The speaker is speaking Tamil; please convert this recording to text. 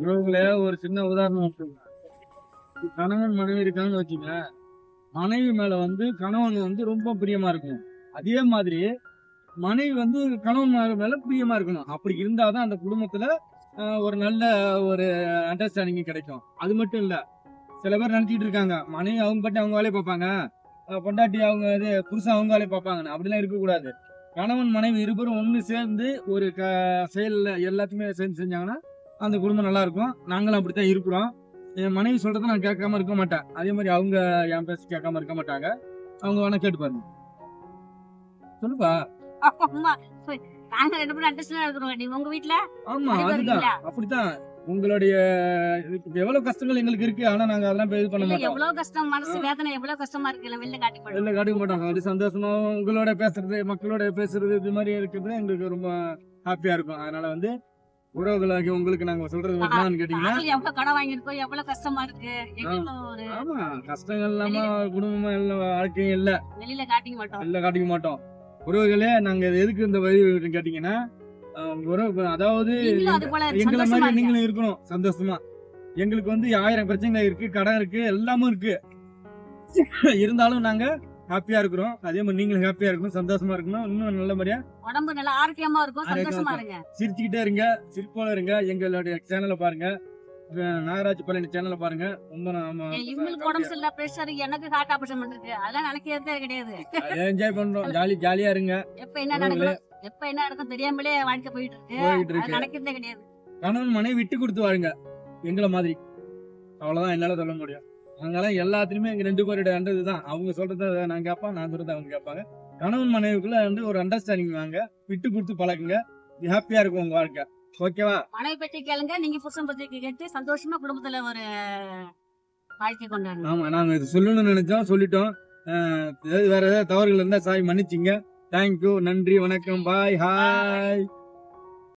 உறவுகளே ஒரு சின்ன உதாரணம் வச்சுக்கோங்க கணவன் மனைவி இருக்காங்கன்னு வச்சுங்க மனைவி மேல வந்து கணவன் வந்து ரொம்ப பிரியமா இருக்கணும். அதே மாதிரி மனைவி வந்து கணவன் மேல பிரியமா இருக்கணும். அப்படி இருந்தாதான் அந்த குடும்பத்துல ஒரு நல்ல ஒரு அண்டர்ஸ்டாண்டிங் கிடைக்கும். அது மட்டும் இல்ல சில பேர் நினைச்சிட்டு இருக்காங்க மனைவி அவங்க பட்டி அவங்க வேலையை பார்ப்பாங்க. பொண்டாட்டி அவங்க இது புருஷன் அவங்க வேலையை பார்ப்பாங்கன்னு. அப்படிலாம் இருக்கக்கூடாது. கணவன் மனைவி இருவரும் ஒன்று சேர்ந்து ஒரு க செயலில் எல்லாத்தையுமே சேர்ந்து செஞ்சாங்கன்னா அந்த குடும்பம் நல்லா இருக்கும் நாங்களும் அப்படித்தான் இருக்கிறோம். என் மனைவி சொல்றதை நான் கேட்காம இருக்க மாட்டேன். அதே மாதிரி அவங்க என் பேச கேட்காம இருக்க மாட்டாங்க. அவங்க வேணா கேட்டு பாருங்க. சொல்லுப்பா. நாங்க ரெண்டு பேரும் அண்டர்ஸ்டாண்ட் இருக்கிறோம் நீ உங்க வீட்ல? ஆமா அது அதுதான். வரீங்களா? அப்படித்தான். உங்களுடைய எவ்வளவு கஷ்டங்கள் எங்களுக்கு இருக்கு. ஆனா நாங்க அதெல்லாம் இது பண்ண மாட்டோம். எவ்வளவு கஷ்டம்? மனசு வேதனை எவ்வளவு கஷ்டமா இருக்கு? வெளில காட்டி வெளில காட்டிக்க மாட்டோம் அது சந்தோஷமா உங்களோட பேசுறது மக்களோட பேசுறது இது மாதிரி இருக்கிறது எங்களுக்கு ரொம்ப ஹாப்பியா இருக்கும். அதனால வந்து உறவுகளாகி உங்களுக்கு நாங்க சொல்றது என்னன்னு கேட்டீங்கன்னா எவ்வளவு கடன் வாங்கியிருக்கோம் எவ்வளவு கஷ்டமா இருக்கு ஆமா கஷ்டங்கள் இல்லாம குடும்பமா வாழ்க்கையும் இல்ல. வெளியில காட்டிக்க மாட்டோம். வெளில காட்டிக்க மாட்டோம். உறவுகளே நாங்க எதுக்கு இந்த வழி விடுறோம்னு கேட்டீங்கன்னா உறவு அதாவது எங்களை மாதிரி. நீங்களும் இருக்கணும் சந்தோஷமா. எங்களுக்கு வந்து ஆயிரம் பிரச்சனைகள் இருக்கு கடன் இருக்கு எல்லாமும் இருக்கு. இருந்தாலும் நாங்க ஹாப்பியா இருக்கிறோம். அதே மாதிரி நீங்களும் ஹாப்பியா இருக்கணும் சந்தோஷமா இருக்கணும். இன்னும் நல்லபடியா உடம்பு நல்லா ஆரோக்கியமா இருக்கும் சந்தோஷமா. இருங்க. சிரிச்சுக்கிட்டே இருங்க சிரிப்போட இருங்க. எங்களுடைய சேனலை பாருங்க. நாகராஜ் பழனி சேனலை பாருங்க. ரொம்ப நாம இவங்களுக்கு உடம்பு சரியில்ல பிரஷர் எனக்கு ஹார்ட் ஆபரேஷன் பண்ணிருக்கு அதெல்லாம் நினைக்கிறதே கிடையாது. என்ஜாய் பண்றோம். ஜாலி ஜாலியா இருங்க. எப்ப என்ன நடக்கும் எப்ப என்ன நடக்கும் தெரியாமலே வாழ்க்கை போயிட்டு இருக்கு. நினைக்கிறதே கிடையாது. கணவன் மனைவி விட்டு கொடுத்து வாழுங்க எங்களை மாதிரி. அவ்வளவுதான் என்னால சொல்ல முடியும். நாங்கெல்லாம் எல்லாத்துலயுமே எங்க ரெண்டு பேருடைய அண்டது தான் அவங்க சொல்றத நான் கேட்பேன் நான் சொல்றத அவங்க கேட்பாங்க. கணவன் மனைவிக்குள்ள வந்து ஒரு அண்டர்ஸ்டாண்டிங் வாங்க விட்டு கொடுத்து பழகுங்க. ஹாப்பியா இருக்கும் உங்க வாழ்க்கை. ஓகேவா மனைவி பத்தி கேளுங்க நீங்க புருஷன் பத்தி கேட்டு சந்தோஷமா குடும்பத்துல ஒரு வாழ்க்கை கொண்டாடுங்க. ஆமா நாங்க இது சொல்லணும்னு நினைச்சோம் சொல்லிட்டோம். வேற ஏதாவது தவறுகள் இருந்தா சாய் மன்னிச்சிங்க. தேங்க்யூ நன்றி வணக்கம் பாய் ஹாய்